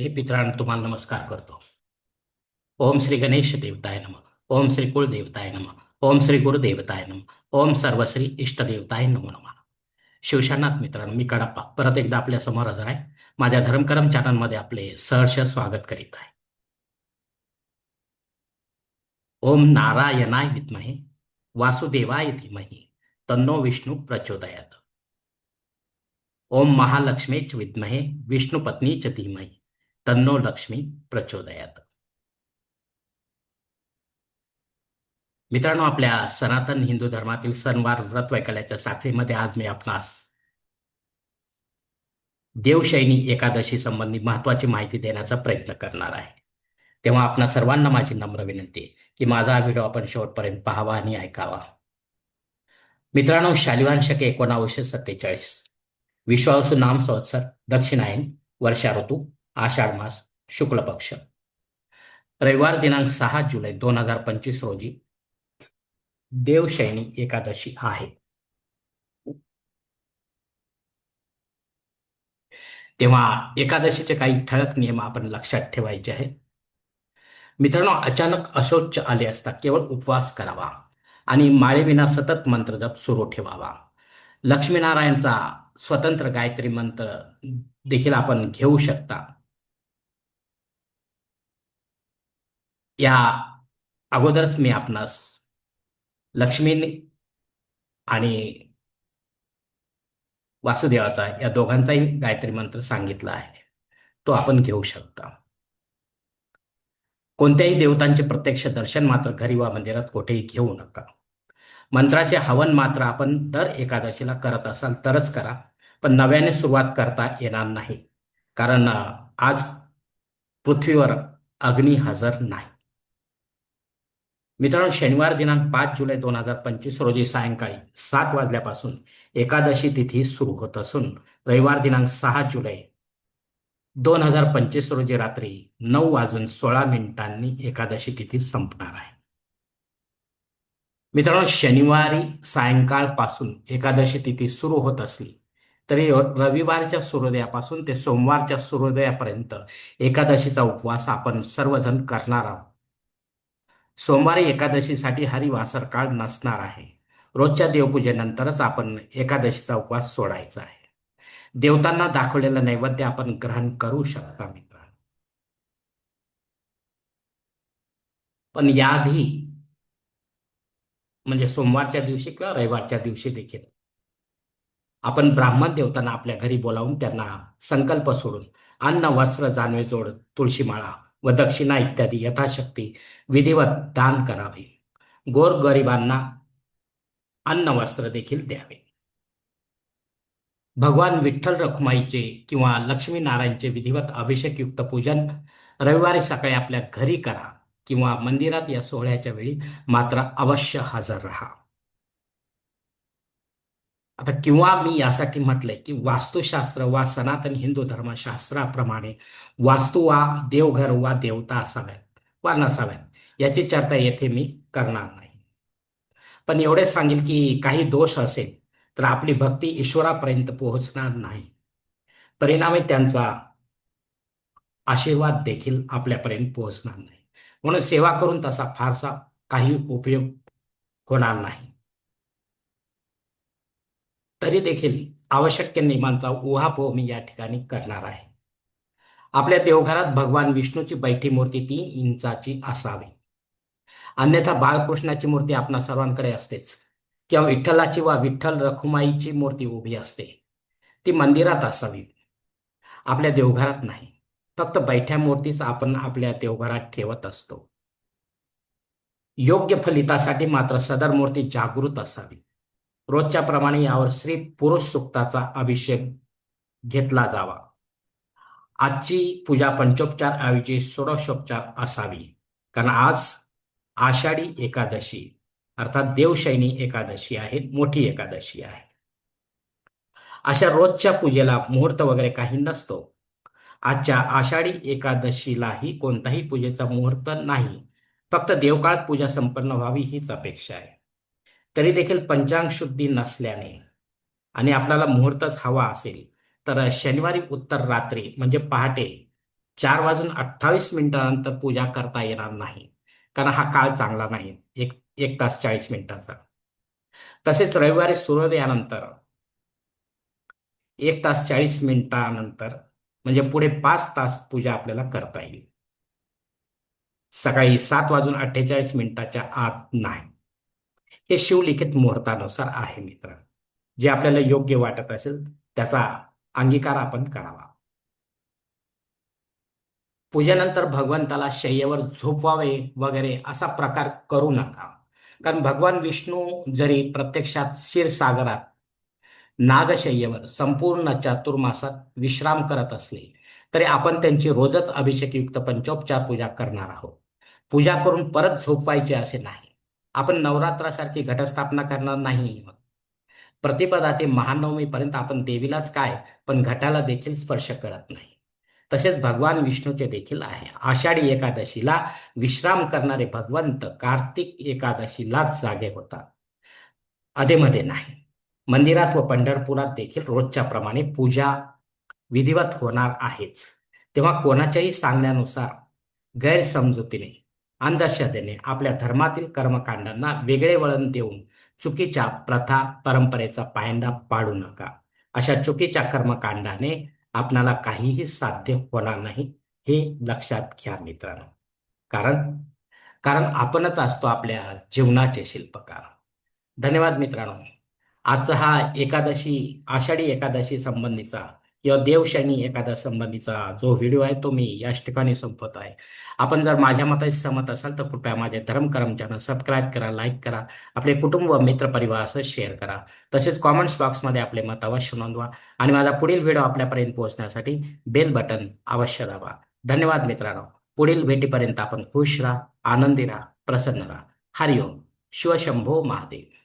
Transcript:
हे पितरांनो तुम्हाला नमस्कार करतो. ओम श्री गणेश देवताय नम. ओम श्री कुलदेवताय नम. ओम श्री गुरुदेवताय नम. ओम सर्वश्री इष्टदेवताय नमो नम. शिवशानाथ मित्रांनो मी कडप्पा. परत एकदा आपल्यासमोर हजर आहे. माझ्या धर्मकरम चॅनलमध्ये आपले सहर्ष स्वागत करीत आहे. ओम नारायणाय विद्महे वासुदेवाय धीमहि तन्नो विष्णू प्रचोदयात. ओम महालक्ष्मीच विद्महे विष्णुपत्नीच धीमहि. तन्नो लक्ष्मी प्रचोदयात. मित्रांनो आपल्या सनातन हिंदू धर्मातील सणवार व्रत वैकल्याच्या साखळीमध्ये आज मी आपणास देवशैनी एकादशी संबंधी महत्वाची माहिती देण्याचा प्रयत्न करणार आहे. तेव्हा आपणा सर्वांना माझी नम्र विनंती की माझा व्हिडिओ आपण शेवटपर्यंत पाहावा आणि ऐकावा. मित्रांनो शालिवान शके एकोणावीसशे सत्तेचाळीस. विश्वावसू नाम संवत्सर दक्षिणायन वर्षा ऋतू आषाढ मास शुक्ल पक्ष. रविवार दिनांक सहा जुलै दोन हजार पंचवीस रोजी देवशैनी एकादशी आहे. तेव्हा एकादशीचे काही ठळक नियम आपण लक्षात ठेवायचे आहे मित्रांनो अचानक अशौच आले असता केवळ उपवास करावा आणि माळेविना सतत मंत्र जप सुरू ठेवावा. लक्ष्मीनारायणचा स्वतंत्र गायत्री मंत्र देखील आपण घेऊ शकता. या अगोदरच मी आपणास लक्ष्मी आणि वासुदेवाचा या दोघांचाही गायत्री मंत्र सांगितला आहे. तो आपण घेऊ शकता. कोणत्याही देवतांचे प्रत्यक्ष दर्शन मात्र घरी वा मंदिरात कुठेही घेऊ नका. मंत्राचे हवन मात्र आपण दर एकादशीला करत असाल तरच करा पण नव्याने सुरुवात करता येणार नाही कारण आज पृथ्वीवर अग्नी हजर नाही. मित्रांनो शनिवार दिनांक पाच जुलै दोन हजार पंचवीस रोजी सायंकाळी सात वाजल्यापासून एकादशी तिथी सुरू होत असून रविवार दिनांक सहा जुलै दोन हजार पंचवीस रोजी रात्री नऊ वाजून सोळा मिनिटांनी एकादशी तिथी संपणार आहे. मित्रांनो शनिवारी सायंकाळपासून एकादशी तिथी सुरू होत असली तरी रविवारच्या सूर्योदयापासून ते सोमवारच्या सूर्योदयापर्यंत एकादशीचा उपवास आपण सर्वजण करणार आहोत. सोमवारी एकादशीसाठी हरिवासर काळ नसणार आहे. रोजच्या देवपूजेनंतरच आपण एकादशीचा उपवास सोडायचा आहे. देवतांना दाखवलेलं नैवेद्य आपण ग्रहण करू शकता मित्रांनो पण याआधी म्हणजे सोमवारच्या दिवशी किंवा रविवारच्या दिवशी देखील आपण ब्राह्मण देवतांना आपल्या घरी बोलावून त्यांना संकल्प सोडून अन्न वस्त्र जानवे जोड तुळशीमाळा व दक्षिणा इत्यादी यथाशक्ती विधिवत दान करावे. गोरगरिबांना अन्न वस्त्र देखील द्यावे. भगवान विठ्ठल रखुमाईचे किंवा लक्ष्मीनारायणचे विधिवत अभिषेकयुक्त पूजन रविवारी सकाळी आपल्या घरी करा किंवा मंदिरात या सोहळ्याच्या वेळी मात्र अवश्य हजर राहा. आता किंवा मी यासाठी म्हटलंय की वास्तुशास्त्र वा सनातन हिंदू धर्मशास्त्राप्रमाणे वास्तू वा देवघर वा देवता असाव्यात वा नसाव्यात याची चर्चा येथे मी करणार नाही. पण एवढे सांगेल की काही दोष असेल तर आपली भक्ती ईश्वरापर्यंत पोहोचणार नाही. परिणामी त्यांचा आशीर्वाद देखील आपल्यापर्यंत पोहोचणार नाही. म्हणून सेवा करून तसा फारसा काही उपयोग होणार नाही. तरी देखील आवश्यक नियमांचा उहापोह मी या ठिकाणी करणार आहे. आपल्या देवघरात भगवान विष्णूची बैठी मूर्ती तीन इंचाची असावी. अन्यथा बाळकृष्णाची मूर्ती आपणा सर्वांकडे असतेच. किंवा विठ्ठलाची वा विठ्ठल रखुमाईची मूर्ती उभी असते. ती मंदिरात असावी. आपल्या देवघरात नाही. फक्त बैठ्या मूर्तीच आपण आपल्या देवघरात ठेवत असतो. योग्य फलितासाठी मात्र सदर मूर्ती जागृत असावी. रोजच्या प्रमाणे यावर श्री पुरुष सुक्ताचा अभिषेक घेतला जावा. आजची पूजा पंचोपचार ऐवजी षोडशोपचार असावी. कारण आज आषाढी एकादशी अर्थात देवशैनी एकादशी आहे मोठी एकादशी आहे. अशा रोजच्या पूजेला मुहूर्त वगैरे काही नसतो. आजच्या आषाढी एकादशीलाही कोणताही पूजेचा मुहूर्त नाही. फक्त देवकाळात पूजा संपन्न व्हावी हीच अपेक्षा आहे. तरी देखील पंचांग शुद्धी नसल्याने आणि आपल्याला मुहूर्तच हवा असेल तर शनिवारी उत्तर रात्री म्हणजे पहाटे चार वाजून अठ्ठावीस मिनिटानंतर पूजा करता येणार नाही कारण हा काळ चांगला नाही एक एक तास चाळीस मिनिटाचा. तसेच रविवारी सूर्योदयानंतर एक तास चाळीस मिनिटानंतर म्हणजे पुढे पाच तास पूजा आपल्याला करता येईल. सकाळी सात वाजून अठ्ठेचाळीस मिनिटाच्या आत नाही. हे शिवलिखित मुहूर्तानुसार आहे मित्र जे आपल्याला योग्य वाटत असेल त्याचा अंगीकार आपण करावा. पूजेनंतर भगवंताला शय्येवर झोपवावे वगैरे असा प्रकार करू नका. कारण भगवान विष्णू जरी प्रत्यक्षात क्षीरसागरात नागशय्येवर संपूर्ण चातुर्मासात विश्राम करत असले तरी आपण त्यांची रोजच अभिषेकयुक्त पंचोपचार पूजा करणार आहोत. पूजा करून परत झोपवायचे असे नाही. आपण नवरात्रासारखी घटस्थापना करणार नाही. प्रतिपदा ते महानवमीपर्यंत आपण देवीलाच काय? पण घटाला देखील स्पर्श करत नाही. तसेच भगवान विष्णूचे देखील आहे. आषाढी एकादशीला विश्राम करणारे भगवंत कार्तिक एकादशीलाच जागे होतात. अधेमध्ये नाही. मंदिरात व पंढरपुरात देखील रोजच्या प्रमाणे पूजा विधिवत होणार आहेच. तेव्हा कोणाच्याही सांगण्यानुसार गैरसमजुतीने अंधश्रद्धेने आपल्या धर्मातील कर्मकांडांना वेगळे वळण देऊन चुकीच्या प्रथा परंपरेचा पायंडा पाडू नका. अशा चुकीच्या कर्मकांडाने आपणाला काहीही साध्य होणार नाही हे लक्षात घ्या मित्रांनो. कारण कारण आपणच असतो आपल्या जीवनाचे शिल्पकार. धन्यवाद मित्रांनो. आजचा हा एकादशी आषाढी एकादशी संबंधीचा किंवा देवशनी एखादा संबंधीचा जो व्हिडिओ आहे तो मी याच ठिकाणी संपवत आहे. आपण जर माझ्या मताशी सहमत असाल तर कृपया माझे धर्मकरम चॅनल सबस्क्राईब करा लाईक करा आपले कुटुंब व मित्रपरिवारासह शेअर करा. तसेच कॉमेंट्स बॉक्समध्ये आपले मत अवश्य नोंदवा आणि माझा पुढील व्हिडिओ आपल्यापर्यंत पोहोचण्यासाठी बेल बटन अवश्य दाबा. धन्यवाद मित्रांनो. पुढील भेटीपर्यंत आपण खुश राहा आनंदी राहा प्रसन्न राहा. हरिओम. शिवशंभो महादेव.